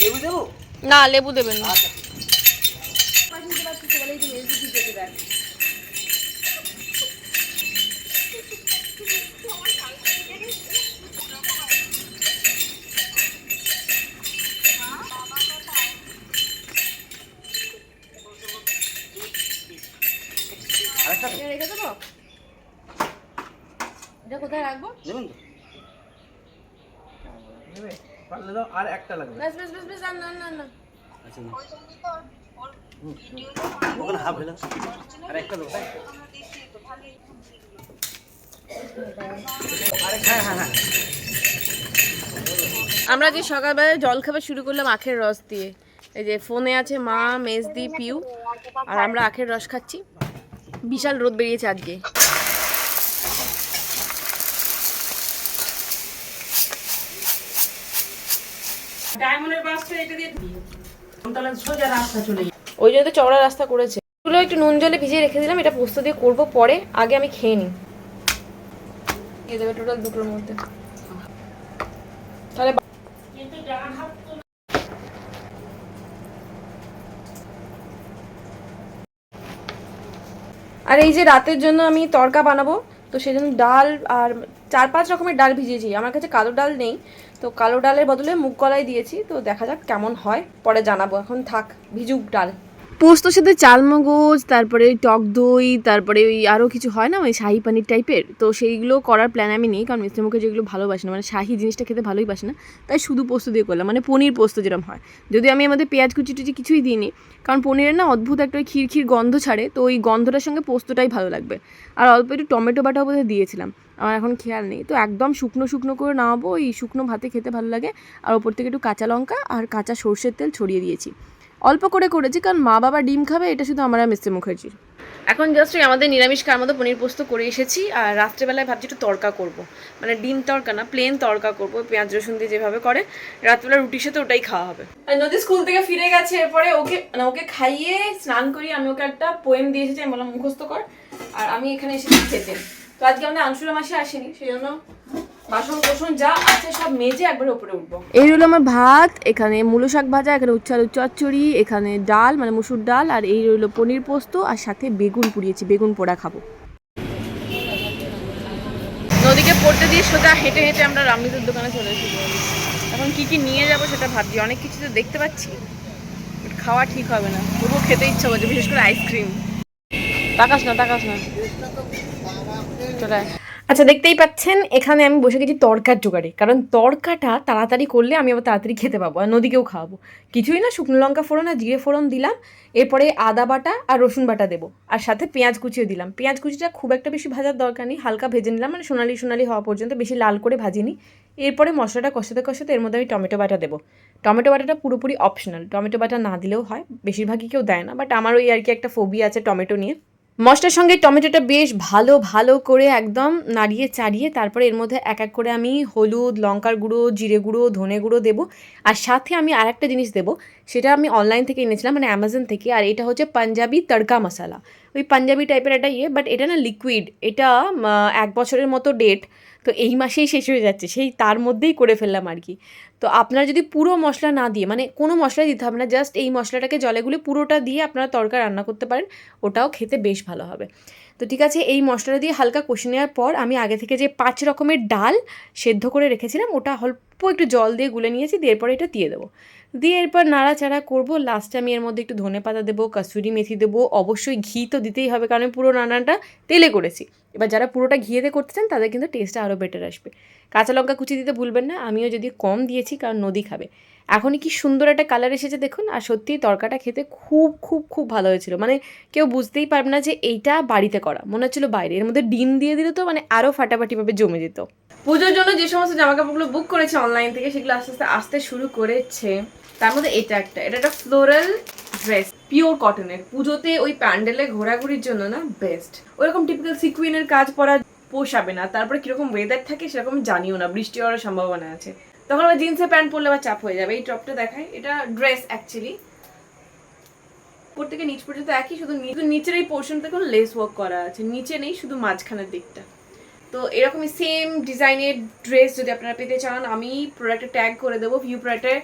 লেবু দেবো? না লেবু দেবেন না। আচ্ছা? রেখে দেবো? এটা কোথায় রাখব? দেবেন তো? পারলে দাও আর একটা লাগবে। ব্যাস ব্যাস ব্যাস আর না না না। আচ্ছা না। ওখানে হাফ হলো। আর একটা হ্যাঁ আমরা যে সকালবেলা জল খাবার শুরু করলাম আখের রস দিয়ে। এই যে ফোনে আছে মা মেজদি পিউ আর আমরা আখের রস খাচ্ছি। বিশাল রোদ বেরিয়েছে আজকে। ডায়মন্ডের এটা দিয়ে তাহলে সোজা রাস্তা চলে ওই জন্য তো চওড়া রাস্তা করেছে। এগুলো একটু নুন জলে ভিজিয়ে রেখে দিলাম এটা পোস্ত দিয়ে করব পরে আগে আমি খেয়ে নিই। দিয়ে দেবে টোটাল দুটোর মধ্যে। তাহলে আর এই যে রাতের জন্য আমি তরকা বানাবো তো সেই জন্য ডাল আর চার পাঁচ রকমের ডাল ভিজিয়েছি। আমার কাছে কালো ডাল নেই। তো কালো ডালের বদলে মুগ কলাই দিয়েছি। তো দেখা যাক কেমন হয়। পরে জানাব। এখন থাক, ভিজুক ডাল। পোস্তর সাথে চালমগজ, তারপরে টক দই, তারপরে ওই আরও কিছু হয় না? ওই শাহি পানির টাইপের? তো সেইগুলো করার প্ল্যান আমি নেই, কারণ মিস্ত্রি মুখে যেগুলো ভালোবাসে না মানে শাহি জিনিসটা খেতে ভালোই বাসে না। তাই শুধু পোস্ত দিয়ে করলাম মানে পনির পোস্ত যেরকম হয়। যদি আমি আমাদের পেঁয়াজ কুচি টুচি কিছুই দিইনি, কারণ পনিরের না অদ্ভুত একটা ওই ক্ষীর ক্ষীর গন্ধ ছাড়ে, তো ওই গন্ধটার সঙ্গে পোস্তটাই ভালো লাগবে। আর অল্প একটু টমেটো বাটাও বোধহয় দিয়েছিলাম, আমার এখন খেয়াল নেই। তো একদম শুকনো শুকনো করে নামাবো, ওই শুকনো ভাতে খেতে ভালো লাগে। আর ওপর থেকে একটু কাঁচা লঙ্কা আর কাঁচা সর্ষের তেল ছড়িয়ে দিয়েছি। অল্প করে করেছি কারণ মা বাবা ডিম খাবে এটা শুধু আমার আর মিস্টার মুখার্জির এখন জাস্ট ওই আমাদের নিরামিষ খাওয়ার মতো পনির পোস্ত করে এসেছি আর রাত্রেবেলায় ভাবছি একটু তড়কা করব। মানে ডিম তড়কা না প্লেন তড়কা করব পেঁয়াজ রসুন দিয়ে যেভাবে করে। রাত্রেবেলা রুটির সাথে ওটাই খাওয়া হবে। আর নদী স্কুল থেকে ফিরে গেছে এরপরে ওকে মানে ওকে খাইয়ে স্নান করি আমি ওকে একটা পোয়েম দিয়ে এসেছি আমি বললাম মুখস্থ কর। আর আমি এখানে এসেছি খেতে। তো আজকে আমাদের আংশুরা মাসে আসেনি সেই জন্য বাসন কোসন যা আছে সব মেজে একবারে উপরে উঠবো। এই হলো আমার ভাত এখানে মূলো শাক ভাজা এখানে উচ্চালু চচ্চড়ি এখানে ডাল মানে মুসুর ডাল আর এই রইল পনির পোস্ত আর সাথে বেগুন পুড়িয়েছি বেগুন পোড়া খাব। নদীকে পড়তে দিয়ে সোজা হেঁটে হেঁটে আমরা রামনিদের দোকানে চলে এসেছি। এখন কি কি নিয়ে যাব সেটা ভাবছি অনেক কিছু তো দেখতে পাচ্ছি খাওয়া ঠিক হবে না। তবুও খেতে ইচ্ছা করছে বিশেষ করে আইসক্রিম তাকাস না তাকাস না। চলে আয়। আচ্ছা দেখতেই পাচ্ছেন, এখানে আমি বসে গেছি তরকার জোগাড়ে। কারণ তরকাটা তাড়াতাড়ি করলে আমি আবার তাড়াতাড়ি খেতে পাবো আর নদীকেও খাওয়াবো। কিছুই না, শুকনো লঙ্কা ফোড়ন আর জিরে ফোড়ন দিলাম, এরপরে আদা বাটা আর রসুন বাটা দেবো। আর সাথে পেঁয়াজ কুচিও দিলাম। পেঁয়াজ কুচিটা খুব একটা বেশি ভাজার দরকার নেই, হালকা ভেজে নিলাম মানে সোনালি সোনালি হওয়া পর্যন্ত বেশি লাল করে ভাজিনি। এরপরে মশলাটা কষাতে কষাতে এর মধ্যে আমি টমেটো বাটা দেবো। টমেটো বাটাটা পুরোপুরি অপশনাল টমেটো বাটা না দিলেও হয়, বেশিরভাগই কেউ দেয় না বাট আমার ওই আর কি একটা ফোবি আছে টমেটো নিয়ে। মশলার সঙ্গে টমেটোটা বেশ ভালো ভালো করে একদম নাড়িয়ে চাড়িয়ে তারপরে এর মধ্যে এক এক করে আমি হলুদ, লঙ্কার গুঁড়ো, জিরে গুঁড়ো, ধনে গুঁড়ো দেবো। আর সাথে আমি আর একটা জিনিস দেবো, সেটা আমি অনলাইন থেকে এনেছিলাম মানে অ্যামাজন থেকে, আর এটা হচ্ছে পাঞ্জাবি তড়কা মশলা। ওই পাঞ্জাবি টাইপের একটা ইয়ে বাট এটা না লিকুইড এটা এক বছরের মতো ডেট তো এই মাসেই শেষ হয়ে যাচ্ছে, সেই তার মধ্যেই করে ফেললাম আর কি। তো আপনারা যদি পুরো মশলা না দিয়ে মানে কোনো মশলাই দিতে হবে না জাস্ট এই মশলাটাকে জলে গুলে পুরোটা দিয়ে আপনারা তরকা রান্না করতে পারেন, ওটাও খেতে বেশ ভালো হবে। তো ঠিক আছে, এই মশলাটা দিয়ে হালকা কষে নেওয়ার পর আমি আগে থেকে যে পাঁচ রকমের ডাল সেদ্ধ করে রেখেছিলাম, ওটা অল্প একটু জল দিয়ে গুলে নিয়েছি, দিয়ে পরে এটা দিয়ে দেবো। দিয়ে এরপর নাড়াচাড়া করব। লাস্টে আমি এর মধ্যে একটু ধনে পাতা দেবো, কাসুরি মেথি দেবো, অবশ্যই ঘি তো দিতেই হবে, কারণ পুরো রান্নাটা তেলে করেছি। এবার যারা পুরোটা ঘিয়েতে করতে চান তাদের কিন্তু টেস্টটা আরও বেটার আসবে। কাঁচা লঙ্কা কুচি দিতে ভুলবেন না, আমিও যদি কম দিয়েছি, কারণ নদী খাবে। এখনই কি সুন্দর একটা কালার এসেছে দেখুন, আর সত্যিই তরকাটা খেতে খুব খুব খুব ভালো হয়েছিল। মানে কেউ বুঝতেই পারবে না যে এইটা বাড়িতে করা। মনে হচ্ছিল বাইরে, এর মধ্যে ডিম দিয়ে দিলে তো মানে আরও ফাটাফাটিভাবে জমে যেত। পুজোর জন্য যে সমস্ত জামা কাপড়গুলো বুক করেছে অনলাইন থেকে, সেগুলো আস্তে আস্তে আসতে শুরু করেছে। তার মধ্যে এটা একটা এটা একটা ফ্লোরাল ড্রেস পিওর কটনের পুজোতে ওই প্যান্ডেলে ঘোরাঘুরির জন্য না বেস্ট ওরকম টিপিক্যাল সিকুইনের কাজ পরা পোষাবে না। তারপরে কীরকম ওয়েদার থাকে সেরকম জানিও না, বৃষ্টি হওয়ার সম্ভাবনা আছে। তখন আবার জিন্সের প্যান্ট পরলে আবার চাপ হয়ে যাবে, এই টপটা দেখায় এটা ড্রেস অ্যাকচুয়ালি উপর থেকে নিচ পর্যন্ত একই, শুধু নিচের এই পোর্শনটা কোনো লেস ওয়ার্ক করা আছে। নিচে নেই, শুধু মাঝখানের দিকটা। তো এরকমই সেম ডিজাইনের ড্রেস যদি আপনারা পেতে চান, আমি প্রোডাক্টে ট্যাগ করে দেবো ভিউ প্রোডাক্টে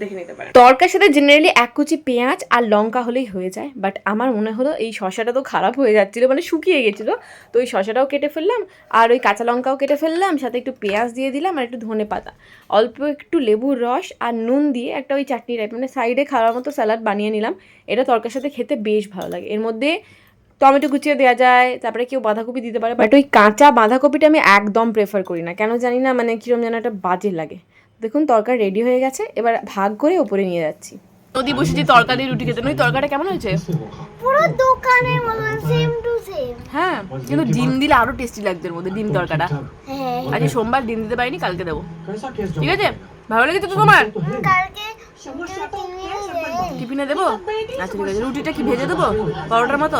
দেখে নিতে পারেন। তরকার সাথে জেনারেলি এক কুচি পেঁয়াজ আর লঙ্কা হলেই হয়ে যায় বাট আমার মনে হলো এই শশাটা তো খারাপ হয়ে যাচ্ছিল মানে শুকিয়ে গেছিল। তো ওই শশাটাও কেটে ফেললাম, আর ওই কাঁচা লঙ্কাও কেটে ফেললাম, সাথে একটু পেঁয়াজ দিয়ে দিলাম, আর একটু ধনে পাতা। অল্প একটু লেবুর রস আর নুন দিয়ে একটা ওই চাটনি টাইপ মানে সাইডে খাওয়ার মতো স্যালাড বানিয়ে নিলাম। এটা তরকার সাথে খেতে বেশ ভালো লাগে। এর মধ্যে টমেটো কুচিয়ে দেওয়া যায় তারপরে কেউ বাঁধাকপি দিতে পারে বাট ওই কাঁচা বাঁধাকপিটা আমি একদম প্রেফার করি না। কেন জানি না মানে কীরকম যেন একটা বাজে লাগে। দেখুন তরকারি রেডি হয়ে গেছে এবার ভাগ করে ওপরে নিয়ে যাচ্ছি। নদী বসেছি তরকারি রুটি খেতে। নই তরকারিটা কেমন হয়েছে? পুরো দোকানের মতন সেম টু সেম হ্যাঁ। কিন্তু ডিম দিলে আরও টেস্টি লাগছে এর মধ্যে ডিম তরকাটা হ্যাঁ। আজকে সোমবার ডিম দিতে পারিনি কালকে দেবো। ঠিক আছে? ভালো লেগেছে তো তোমার? কালকে টিফিনে দেবো? আচ্ছা ঠিক আছে রুটিটা কি ভেজে দেবো? পরোটার মতো?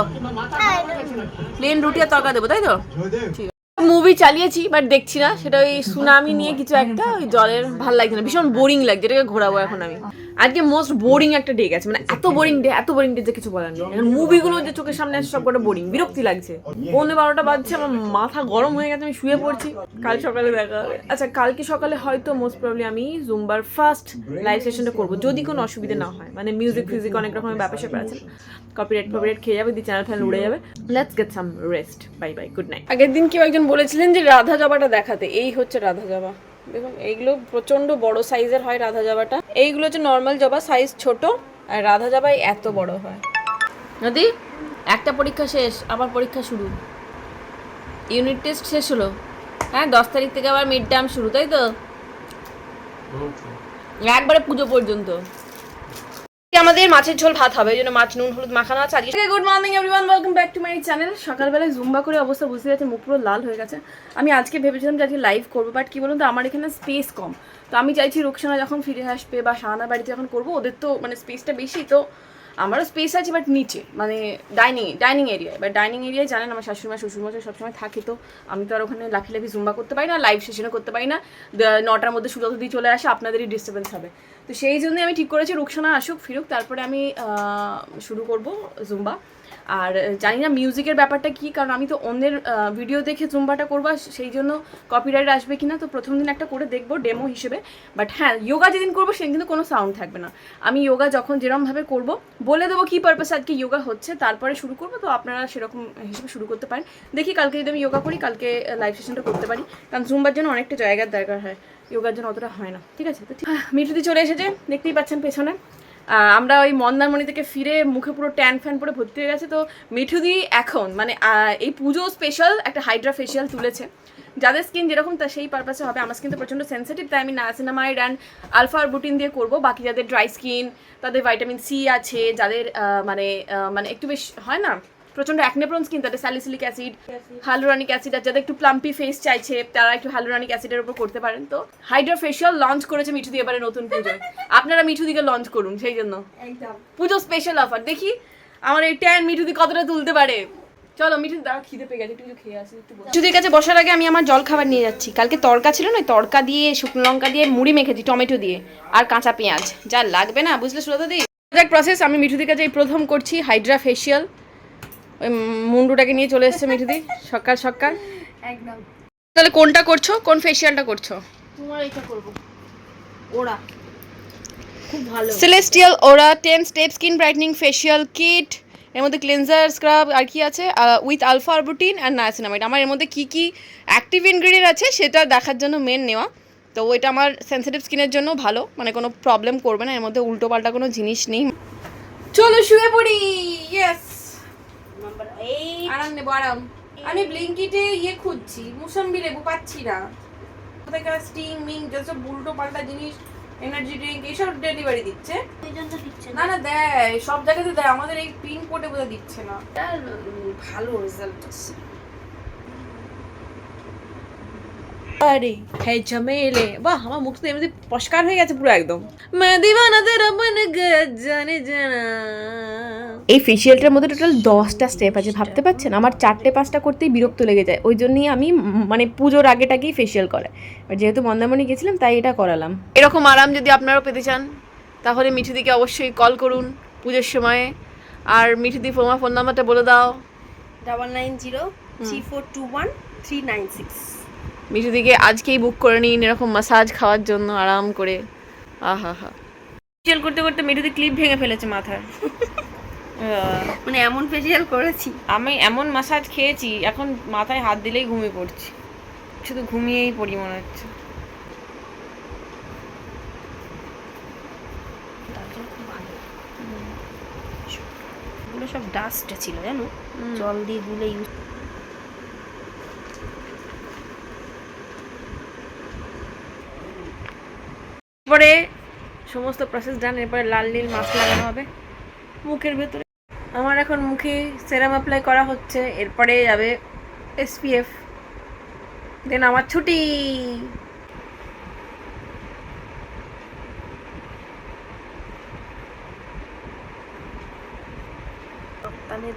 প্লেন রুটি আর তরকা দেবো, তাই তো? ঠিক মুভি চালিয়েছি বাট দেখছি না। সেটা ওই সুনামি নিয়ে কিছু একটা, ওই জলের ভালো লাগছে না। ভীষণ বোরিং লাগছে। এটাকে ঘোরাবো এখন আমি। আজকে মোস্ট বোরিং একটা ডে গেছে। মানে এত বোরিং ডে এত বোরিং ডে যে কিছু বলার নেই। এখন মুভিগুলো যে চোখের সামনে আসছে সব কটা বোরিং বিরক্তি লাগছে। পৌনে বারোটা বাজছে আমার মাথা গরম হয়ে গেছে আমি শুয়ে পড়ছি। কাল সকালে দেখা হবে। আচ্ছা কালকে সকালে হয়তো মোস্ট প্রবলি আমি জুম্বার ফার্স্ট লাইভ সেশনটা করব যদি কোনো অসুবিধা না হয়। মানে মিউজিক ফিউজিক অনেক রকমের ব্যাপার স্যাপার আছে। কপিরাইট ফপিরাইট খেয়ে যাবে দি চ্যানেল ফ্যানেল উড়ে যাবে। Let's get some rest bye bye good night আগের দিন কেউ একজন বলেছিলেন যে রাধা জবাটা দেখাতে। এই হচ্ছে রাধা জবা। দেখুন এইগুলো প্রচণ্ড বড় সাইজের হয় রাধা জবাটা। এইগুলো হচ্ছে নর্মাল জবা সাইজ ছোট আর রাধা জবাই এত বড় হয়। নদী একটা পরীক্ষা শেষ আবার পরীক্ষা শুরু। ইউনিট টেস্ট শেষ হলো। হ্যাঁ দশ তারিখ থেকে আবার মিড টার্ম শুরু তাই তো? একবারে পুজো পর্যন্ত। আমাদের মাছের ঝোল ভাত হবে জন্য মাছ, নুন, হলুদ, মাখানো আছে। আজকে good morning everyone welcome back to my channel সকালবেলায় জুম্বা করে অবস্থা বুঝতে যাচ্ছে মুখ পুরো লাল হয়ে গেছে। আমি আজকে ভেবেছিলাম যে আজকে লাইভ করব বাট কি বলুন তো, আমার এখানে স্পেস কম। তো আমি চাইছি রুকসানা যখন ফিরে আসবে বা শাহানা বাড়িতে যখন করব, ওদের তো মানে স্পেসটা বেশি, তো আমারও স্পেস আছে বাট নিচে মানে ডাইনিং ডাইনিং এরিয়ায় বাট ডাইনিং এরিয়ায় জানেন, আমার শাশুড়িমা, শ্বশুরমশাই সবসময় থাকে তো। আমি তো আর ওখানে লাফি লাফি জুম্বা করতে পারি না লাইভ সেশনও করতে পারি না। নটার মধ্যে সুযোগ দিয়ে চলে আসে, আপনাদেরই ডিস্টার্বেন্স হবে। তো সেই জন্যই আমি ঠিক করেছি, রুকসানা আসুক, ফিরুক। তারপরে আমি শুরু করব জুম্বা আর জানি না মিউজিকের ব্যাপারটা কি, কারণ আমি তো অন্যের ভিডিও দেখে জুম্বাটা করব সেই জন্য কপিরাইট আসবে কিনা, তো প্রথম দিন একটা করে দেখব ডেমো হিসেবে। বাট হ্যাঁ যোগা যেদিন করব, সেদিন কিন্তু কোনো সাউন্ড থাকবে না। আমি যোগা যখন যেরমভাবে করব, বলে দেবো কী পারপাসে আজকে যোগা হচ্ছে, তারপরে শুরু করব, তো আপনারা সেরকম হিসেবে শুরু করতে পারেন। দেখি কালকে যদি আমি যোগা করি, কালকে লাইভ সেশনটা করতে পারি। কারণ জুম্বার জন্য অনেকটা জায়গার দরকার হয় যোগার জন্য অতটা হয় না, ঠিক আছে? তো মিঠুদি চলে এসেছে, দেখতেই পাচ্ছেন পেছনে। আমরা ওই মন্দারমণি থেকে ফিরে মুখে পুরো ট্যান ফ্যান পরে ভর্তি হয়ে গেছে। তো মিঠুদি এখন মানে এই পুজো স্পেশাল একটা হাইড্রা ফেশিয়াল তুলেছে। যাদের স্কিন যেরকম তা সেই পারপাসে হবে। আমার স্কিন তো প্রচণ্ড সেন্সিটিভ তাই আমি নাসিনামাইড অ্যান্ড আলফার বুটিন দিয়ে করব। বাকি যাদের ড্রাই স্কিন তাদের ভাইটামিন সি আছে, যাদের মানে মানে একটু বেশ, হয় না? প্রচণ্ড অ্যাকনেপ্রন স্কিন তাদের স্যালিসিলিক অ্যাসিড হাইলোরানিক অ্যাসিড আর যাদের একটু প্লাম্পি ফেস চাইছে তারা একটু হাইলোরানিক অ্যাসিডের উপর করতে পারেন। তো হাইড্রা ফেশিয়াল লঞ্চ করেছে মিঠুদি এবারে নতুন পুজোয়। আপনারা মিঠুদিকে লঞ্চ করুন সেই জন্য। পুজো স্পেশাল অফার দেখি আমার এই ট্যান মিঠুদি কতটা তুলতে পারে। চলো মিঠুদি দাঁড়া খিদে পেয়ে গেছে একটু কিছু খেয়ে আসি একটু মিঠুদির কাছে বসার আগে আমি আমার জল খাবার নিয়ে যাচ্ছি। কালকে তড়কা ছিল না তরকা দিয়ে শুকনো লঙ্কা দিয়ে মুড়ি মেখেছি টমেটো দিয়ে আর কাঁচা পেঁয়াজ। যা লাগবে না বুঝলে সুরত দি? প্রসেস আমি মিঠুদির কাছে এই প্রথম করছি হাইড্রা ফেশিয়াল ওই মুন্ডুটাকে নিয়ে চলে এসেছে মিঠুদি। সকাল সকাল। একদম। তাহলে কোনটা করছ? কোন ফেশিয়ালটা করছ? তোমার এটা করব। ওরা খুব ভালো। সেলেস্টিয়াল ওরা ten step skin brightening facial kit এর মধ্যে ক্লিনজার স্ক্রাব আর কি আছে? উইথ আলফা আরবুটিন আর নায়াসিনামাইড আমার এর মধ্যে কি কি অ্যাক্টিভ ইনগ্রিডিয়েন্ট আছে সেটা দেখার জন্য মেন নেওয়া। তো ওইটা আমার সেন্সিটিভ স্কিনের জন্য ভালো। মানে কোনো প্রবলেম করবে না। এর মধ্যে উল্টো পাল্টা কোনো জিনিস নেই। চলো শুয়ে পড়ি। ইয়েস আরাম নেব আরাম। আমি ব্লিঙ্কিটে ইয়ে খুঁজছি মুসাম্বি লেবু পাচ্ছি না। কোথায় স্টিং মিং যেসব উল্টো পাল্টা জিনিস এনার্জি ড্রিঙ্ক এইসব ডেলিভারি দিচ্ছে। না। না দেয় সব জায়গাতে দেয় আমাদের এই পিন কোডে বোধহয় দিচ্ছে না। ভালো রেজাল্ট আসছে। আরে হে ঝমেলে। বাহ আমার মুখ তো এমনি পরিষ্কার হয়ে গেছে পুরো একদম। জানে জানা। এই ফেসিয়ালটার মধ্যে টোটাল দশটা স্টেপ আছে ভাবতে পারছেন? আমার চারটে পাঁচটা করতেই বিরক্ত লেগে যায়। ওই জন্যই আমি মানে পুজোর আগেটাকেই ফেসিয়াল করাই এবার যেহেতু মন্দামণি গেছিলাম তাই এটা করালাম। এরকম আরাম যদি আপনারাও পেতে চান তাহলে মিঠুদিকে অবশ্যই কল করুন পুজোর সময়ে। আর মিঠুদি তোমার ফোন নাম্বারটা বলে দাও। Double nine zero three four two one three nine six Mithu দিকে আজকেই বুক করে নিন এরকম মাসাজ খাওয়ার জন্য আরাম করে। আহা হা। ফেশিয়াল করতে করতে মিঠুদি ক্লিপ ভেঙে ফেলেছে মাথার মানে এমন ফেসিয়াল করেছি। আমি এমন মাসাজ খেয়েছি এখন মাথায় হাত দিলেই ঘুমিয়ে পড়ছি। শুধু ঘুমিয়েই পড়ি মনে হচ্ছে। সব ডাস্ট ছিল জানো? জল দিয়ে গুলে ইউজ এরপরে সমস্ত প্রসেস ডান এরপরে লাল নীল মাস্ক লাগানো হবে। মুখের ভেতরে। আমার এখন মুখে সেরাম অ্যাপ্লাই করা হচ্ছে এরপরে যাবে এসপিএফ দেন আমার ছুটি।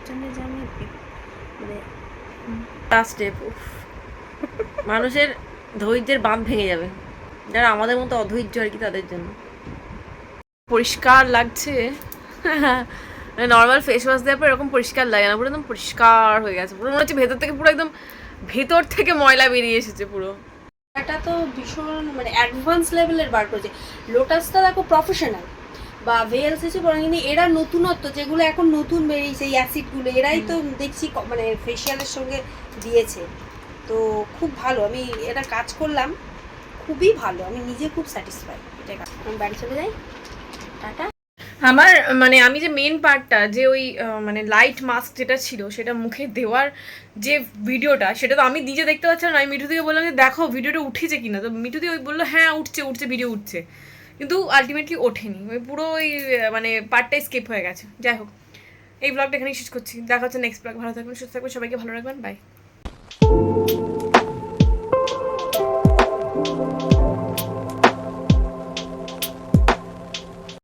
জন্য যে আমি বি- মানে লাস্ট স্টেপ মানুষের ধৈর্যের বাঁধ ভেঙে যাবে। যারা আমাদের মতো অধৈর্য আর কি তাদের জন্য। পরিষ্কার লাগছে। নর্মাল ফেস ওয়াশ দেওয়ার পর এরকম পরিষ্কার লাগে না পুরো একদম পরিষ্কার হয়ে গেছে। পুরো মনে হচ্ছে ভেতর থেকে পুরো একদম ভেতর থেকে ময়লা বেরিয়ে এসেছে পুরো। এটা তো ভীষণ মানে অ্যাডভান্স লেভেলের বার করেছে। লোটাসটা দেখো প্রফেশনাল বা ভেএলসিসি বরং কিন্তু এরা নতুনত্ব যেগুলো এখন নতুন বেরিয়েছে এই অ্যাসিডগুলো এরাই তো দেখছি মানে ফেসিয়ালের সঙ্গে দিয়েছে। তো খুব ভালো আমি এটা কাজ করলাম। খুবই ভালো, আমি নিজে খুব স্যাটিসফাই আমি বাড়ি চলে যাই, টাটা। আমার মানে আমি যে মেন পার্টটা যে ওই মানে লাইট মাস্ক যেটা ছিল, সেটা মুখে দেওয়ার যে ভিডিওটা সেটা তো আমি নিজে দেখতে পাচ্ছিলাম আমি মিঠু থেকে বললাম যে, দেখো ভিডিওটা উঠেছে কিনা? তো মিঠু দিয়ে ওই বলল হ্যাঁ উঠছে উঠছে ভিডিও উঠছে। কিন্তু আলটিমেটলি ওঠেনি, ওই পুরো ওই মানে পার্টটাই স্কিপ হয়ে গেছে। যাই হোক, এই ব্লগটা এখানেই শেষ করছি। দেখা হচ্ছে নেক্সট ব্লগ ভালো থাকবেন, সুস্থ থাকবেন, সবাইকে ভালো রাখবেন বাই